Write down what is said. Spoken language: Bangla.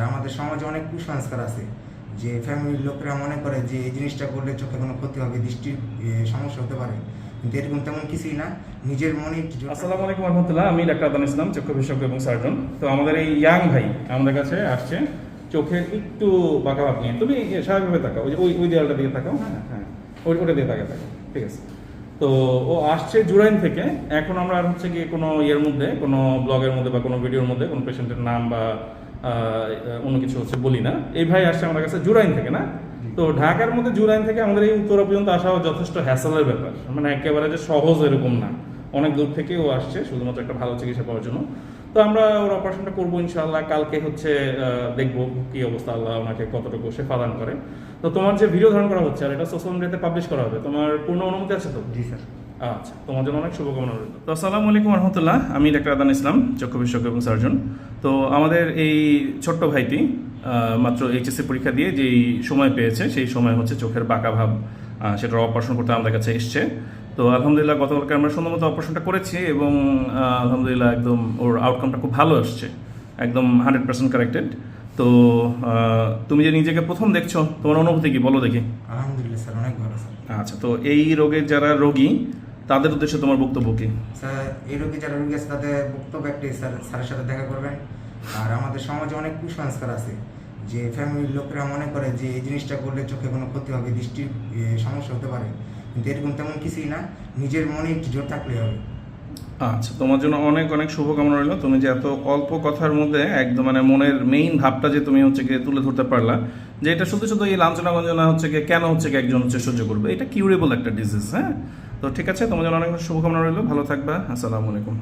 আর আমাদের সমাজে অনেক কুসংস্কার আছে, যে ফ্যামিলির লোকেরা মনে করে যে এই জিনিসটা করলে চোখে কোনো ক্ষতি হবে, দৃষ্টির সমস্যা হতে পারে। কিন্তু এরকম তেমন কিছুই না, নিজের মনে আসসালামু আলাইকুম রহমতুল্লাহ, আমি ডাক্তার আদান ইসলাম, চক্ষু বিশেষজ্ঞ এবং সার্জন। তো আমাদের এই ইয়াং ভাই আমাদের কাছে আসছে চোখের একটু বাঁকা ভাব নিয়ে। তুমি স্বাভাবিকভাবে তাকাও, ওই যে ওই দেয়ালটা দিকে তাকাও হ্যাঁ হ্যাঁ ওই, ওটা দিয়ে তাকা তাকাও, ঠিক আছে। তো ও আসছে জুরাইন থেকে, এখন আমরা হচ্ছে কি কোনো ইয়ের মধ্যে, কোনো ব্লগের মধ্যে বা কোনো ভিডিওর মধ্যে কোনো পেশেন্টের নাম বা অন্য কিছু হচ্ছে বলি না। এই ভাই আসছে আমার কাছে জুরাইন থেকে, না? তো ঢাকার মধ্যে জুরাইন থেকে আমাদের এই উত্তরা পর্যন্ত আসাও যথেষ্ট হ্যাসেলের ব্যাপার। মানে একেবারে যে সহজ এরকম না। অনেক দূর থেকে ও আসছে, শুধুমাত্র একটা ভালো চিকিৎসা পাওয়ার জন্য। তো আমরা ওর অপারেশনটা করব ইনশাআল্লাহ। কালকে হচ্ছে দেখব কি অবস্থা, আল্লাহ ওনাকে কতটুকু সে ফাদান করে। তো তোমার যে ভিডিও ধারণ করা হচ্ছে, আর এটা সোশ্যাল মিডিয়াতে পাবলিশ করা হবে, তোমার পূর্ণ অনুমতি আছে তো? জি, স্যার। আচ্ছা তোমার জন্য অনেক শুভকামনা রইল। তো আসসালামু আলাইকুম রহমতুল্লাহ আমি ডাক্তার আদান ইসলাম চক্ষু বিশেষজ্ঞ এবং সার্জন। তো আমাদের এই ছোট্ট ভাইটি মাত্র এইচএসসি পরীক্ষা দিয়ে যেই সময় পেয়েছে সেই সময় হচ্ছে চোখের বাঁকা ভাব সেটার অপারেশন করতে আমাদের কাছে এসছে। তো আলহামদুলিল্লাহ গতকালকে আমরা সুন্দর মতো অপারেশনটা করেছি এবং আলহামদুলিল্লাহ একদম ওর আউটকামটা খুব ভালো আসছে একদম হান্ড্রেড পার্সেন্ট কারেক্টেড তো তুমি যে নিজেকে প্রথম দেখছ তোমার অনুভূতি কি? বলো দেখি। আলহামদুলিল্লাহ স্যার অনেক ভালো স্যার। আচ্ছা তো এই রোগের যারা রোগী তাদের উদ্দেশ্যে তোমার বক্তব্য কি? স্যার এই রোগী যারা রোগী আছে তাদের বক্তব্য একটাই স্যার স্যারের সাথে দেখা করবেন। আর আমাদের সমাজে অনেক কুসংস্কার আছে যে ফ্যামিলির লোকেরা মনে করে যে এই জিনিসটা করলে চোখে কোনো ক্ষতি হবে দৃষ্টির সমস্যা হতে পারে। কিন্তু এরকম তেমন কিছুই না নিজের মনে একটু জোর থাকলে হবে। আচ্ছা তোমার জন্য অনেক অনেক শুভকামনা রইল। তুমি যে এত অল্প কথার মধ্যে একদম মানে মনের মেইন ভাবটা যে তুমি হচ্ছে গিয়ে তুলে ধরতে পারলা যে এটা শুধু শুধু এই লাঞ্ছনা গঞ্জনা হচ্ছে গিয়ে কেন হচ্ছে গিয়ে একজন হচ্ছে সহ্য করবে? এটা কিউরেবল একটা ডিজিজ হ্যাঁ? তো ঠিক আছে তোমাদের অনেক শুভকামনা রইল। ভালো থাকবা। আসসালামু আলাইকুম।